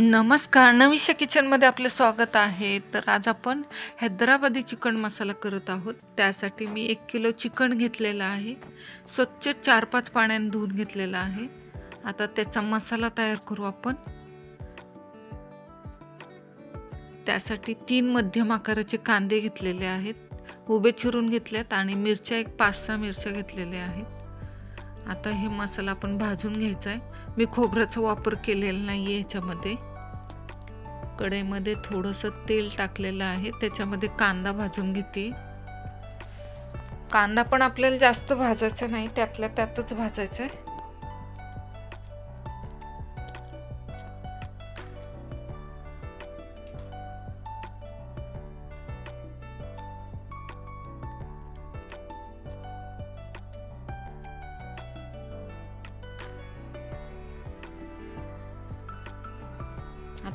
नमस्कार. नवीशा किचनमध्ये आपलं स्वागत आहे. तर आज आपण हैदराबादी चिकन मसाला करत आहोत. त्यासाठी मी एक किलो चिकन घेतलेलं आहे. स्वच्छ चार पाच पाण्याने धुवून घेतलेलं आहे. आता त्याचा मसाला तयार करू आपण. त्यासाठी तीन मध्यम आकाराचे कांदे घेतलेले आहेत. उभे चिरून घेतलेत आणि मिरच्या एक पाच सहा मिरच्या घेतलेल्या आहेत. आता हे मसाला आपण भाजून घ्यायचा आहे मी खोबऱ्याचा वापर केलेला नाही आहे ह्याच्यामध्ये कढईमध्ये थोडंसं तेल टाकलेलं आहे. त्याच्यामध्ये कांदा भाजून घेते. कांदा पण आपल्याला जास्त भाजायचा नाही त्यातल्या त्यातच भाजायचा आहे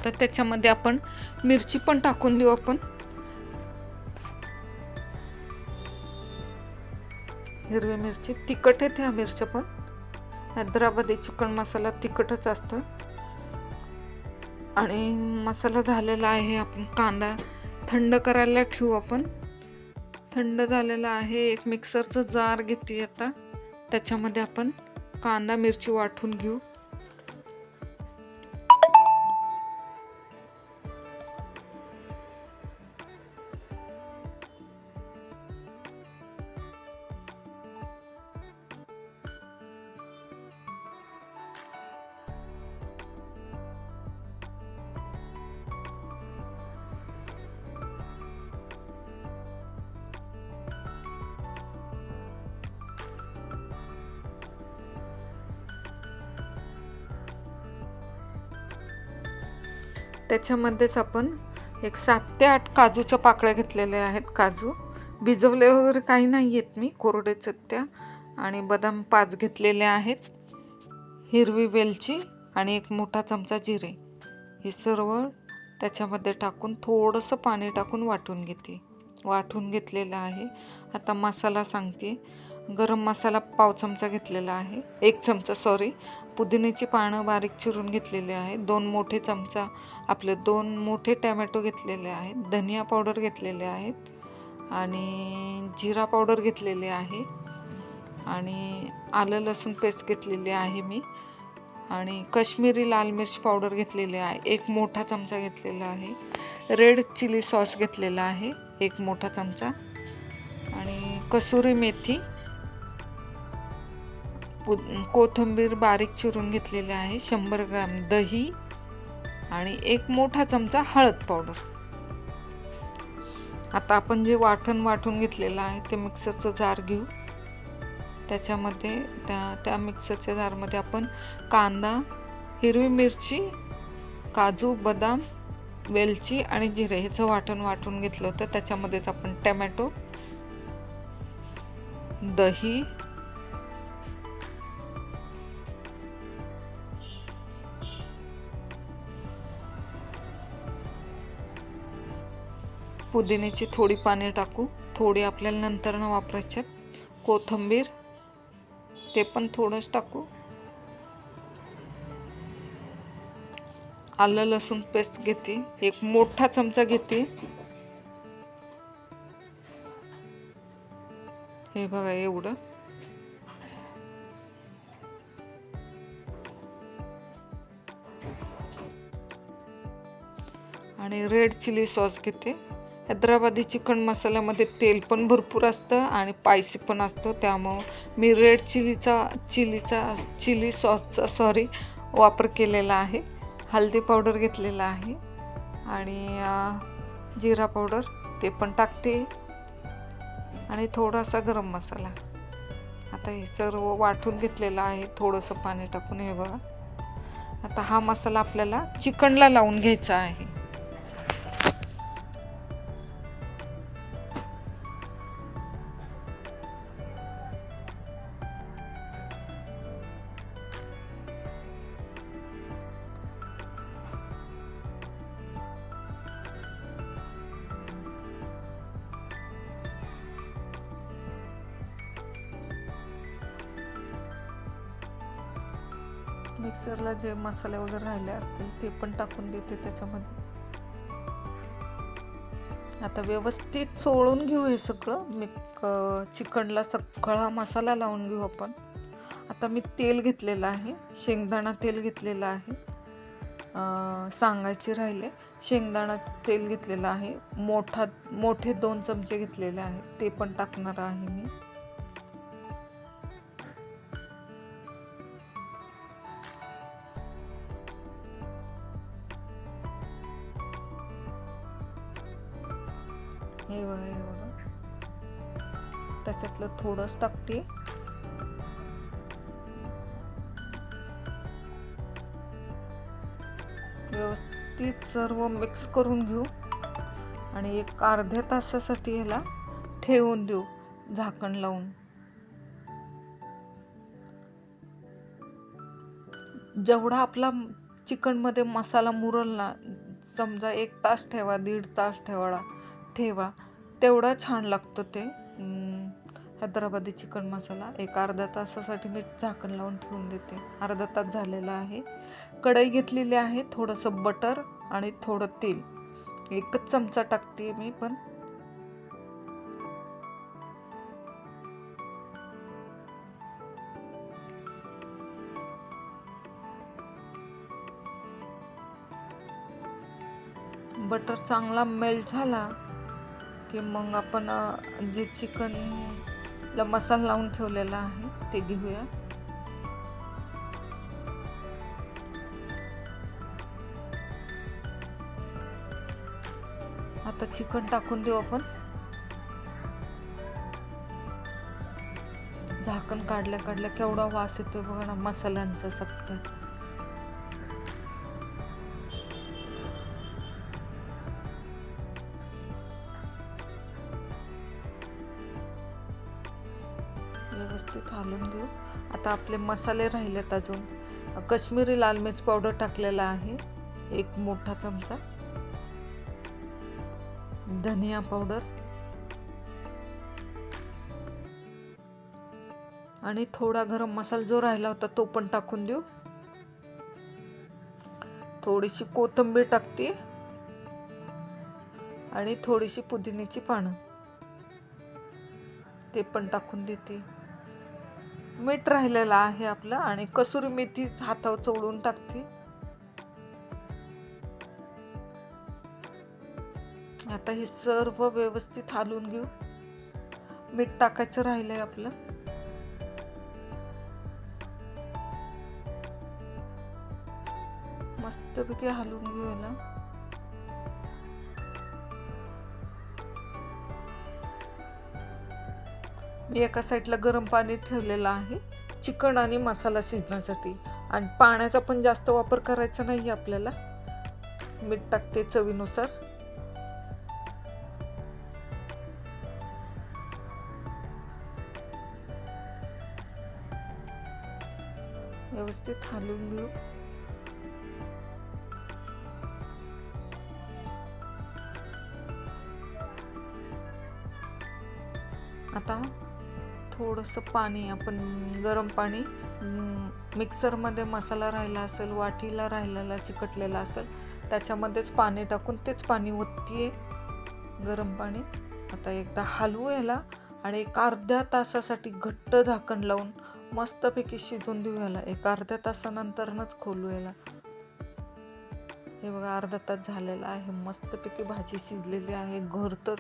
आता त्याच्यामध्ये आपण मिरची पण टाकून देऊ आपण. हिरवी मिरची तिखट आहेत ह्या मिरच्या पण. हैदराबादी चिकन मसाला तिखटच असतो. आणि मसाला झालेला आहे आपण कांदा थंड करायला ठेवू आपण. थंड झालेला आहे एक मिक्सरचं जार घेते आता. त्याच्यामध्ये आपण कांदा मिरची वाटून घेऊ. त्याच्यामध्येच आपण एक सात ते आठ काजूच्या पाकळ्या घेतलेल्या आहेत. काजू भिजवले वगैरे काही नाही आहेत मी कोरडेच आहेत त्या. आणि बदाम पाच घेतलेले आहेत. हिरवी वेलची आणि एक मोठा चमचा जिरे. हे सर्व त्याच्यामध्ये टाकून थोडंसं पाणी टाकून वाटून घेते. वाटून घेतलेलं आहे. आता मसाला सांगते. गरम मसाला पाव चमचा घेतलेला आहे. एक चमचा सॉरी पुदिन्याची पानं बारीक चिरून घेतलेली आहेत. दोन मोठे चमचा आपले दोन मोठे टॅमॅटो घेतलेले आहेत. धनिया पावडर घेतलेले आहेत. आणि जिरा पावडर घेतलेले आहे. आणि आलं लसूण पेस्ट घेतलेली आहे मी. आणि कश्मीरी लाल मिर्च पावडर घेतलेली आहे. एक मोठा चमचा घेतलेला आहे. रेड चिली सॉस घेतलेला आहे. एक मोठा चमचा. आणि कसुरी मेथी पु कोथिंबीर बारीक चिरून घेतलेली आहे शंभर ग्राम दही आणि एक मोठा चमचा हळद पावडर. आता आपण जे वाटण वाटून घेतलेलं आहे ते मिक्सरचं जार घेऊ. त्याच्यामध्ये त्या त्या मिक्सरच्या जारमध्ये आपण कांदा हिरवी मिरची काजू बदाम वेलची आणि जिरे ह्याचं वाटण वाटून घेतलं होतं. त्याच्यामध्येच आपण टमॅटो दही पुदिन्याची थोडी पाने टाकू. थोडी आपल्याला नंतर न वापरायच्यात. कोथिंबीर ते पण थोडंच टाकू. आलं लसूण पेस्ट घेते. एक मोठा चमचा घेते. हे बघा एवढं. आणि रेड चिली सॉस घेते. हैदराबादी चिकन मसाल्यामध्ये तेल पण भरपूर असतं आणि पायसी पण असतं. त्यामुळं मी रेड चिलीचा चिलीचा चिली सॉसचा सॉरी वापर केलेला आहे. हल्दी पावडर घेतलेला आहे. आणि जिरा पावडर ते पण टाकते. आणि थोडासा गरम मसाला. आता हे सर्व वाटून घेतलेलं आहे. थोडंसं पाणी टाकून हे बघा. आता हा मसाला आपल्याला चिकनला लावून घ्यायचा आहे. मिक्सरला जे मसाले वगैरे राहिले असतील ते पण टाकून देते त्याच्यामध्ये. आता व्यवस्थित चोळून घेऊ हे सगळं. मी चिकनला सगळा मसाला लावून घेऊ आपण. आता मी तेल घेतलेलं आहे. शेंगदाणा तेल घेतलेलं आहे. सांगायचे राहिले. शेंगदाणा तेल घेतलेलं आहे. मोठा मोठे दोन चमचे घेतलेले आहे. ते पण टाकणार आहे मी. हे बघा एवढं त्याच्यातलं थोडंच टाकते. व्यवस्थित सर्व मिक्स करून घेऊ. आणि एक अर्ध्या तासासाठी ह्याला ठेवून देऊ झाकण लावून. जेवढा आपला चिकनमध्ये मसाला मुरल ना समजा एक तास ठेवा दीड तास ठेवा ठेवा. तेवढं छान लागतं ते. हैदराबादी चिकन मसाला एक अर्धा तासासाठी मी झाकण लावून ठेवून देते. अर्धा तास झालेला आहे. कढई घेतलेली आहे. थोडंसं बटर आणि थोडं तेल. एकच चमचा टाकते मी पण. बटर चांगला मेल्ट झाला. की मग आपण जे चिकनला मसाला लावून ठेवलेला आहे ते घेऊया. आता चिकन टाकून देऊ आपण. झाकण काढल्या काढल्या केवढा वास येतोय बघा ना मसाल्यांचा सगळं व्यवस्थित हालून घेऊ. आता आपले मसाले राहिलेत अजून. कश्मीरी लाल मिर्च पावडर टाकलेला आहे. एक मोठा चमचा. धनिया पावडर आणि थोडा गरम मसाला जो राहिला होता तो पण टाकून देऊ. थोडीशी कोथिंबीर टाकते. आणि थोडीशी पुदिन्याची पानं. ते पण टाकून देते. मीठ राहिलेलं आहे आपलं आणि कसुरी मेथी हातावर चोळून टाकते. आता हे सर्व व्यवस्थित हालून घेऊ. मीठ टाकायचं राहिलंय आपलं. मस्तपैकी हालून घेऊ याला. मी एका साईडला गरम पाणी ठेवलेलं आहे चिकन आणि मसाला शिजण्यासाठी. आणि पाण्याचा पण जास्त वापर करायचा नाही आपल्याला. मीठ टाकते चवीनुसार. व्यवस्थित हालून घेऊ. आता थोडंसं पाणी आपण गरम पाणी मिक्सरमध्ये मसाला राहिला असेल वाटीला राहिलेला चिकटलेला असेल त्याच्यामध्येच पाणी टाकून तेच पाणी ओतते गरम पाणी. आता एकदा हलवू याला आणि एक अर्ध्या तासासाठी घट्ट झाकण लावून मस्तपैकी शिजून देऊ याला. एक अर्ध्या तासानंतरनंच खोलू याला. हे बघा अर्धा तास झालेला आहे. मस्तपैकी भाजी शिजलेली आहे. घर तर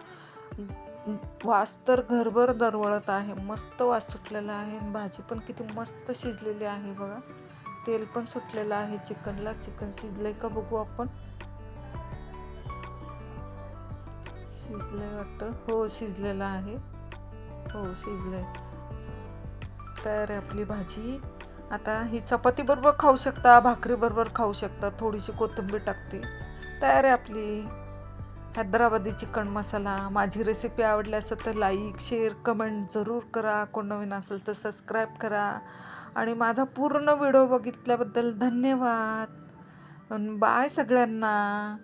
वास तर घरभर दरवळत आहे. मस्त वास सुटलेला आहे. आणि भाजी पण किती मस्त शिजलेली आहे बघा. तेल पण सुटलेलं आहे. चिकनला चिकन शिजलंय का बघू आपण. शिजलंय वाटतं. हो शिजलेलं आहे. हो शिजलंय. तयार आहे आपली भाजी आता ही चपाती बरोबर खाऊ शकता भाकरी बरोबर खाऊ शकता. थोडीशी कोथिंबीर टाकते. तयार आहे आपली हैदराबादी चिकन मसाला माझी रेसिपी आवडली असेल तर लाईक शेअर कमेंट जरूर करा. कोण नवीन असेल तर सबस्क्राईब करा. आणि माझा पूर्ण व्हिडिओ बघितल्याबद्दल धन्यवाद. बाय सगळ्यांना.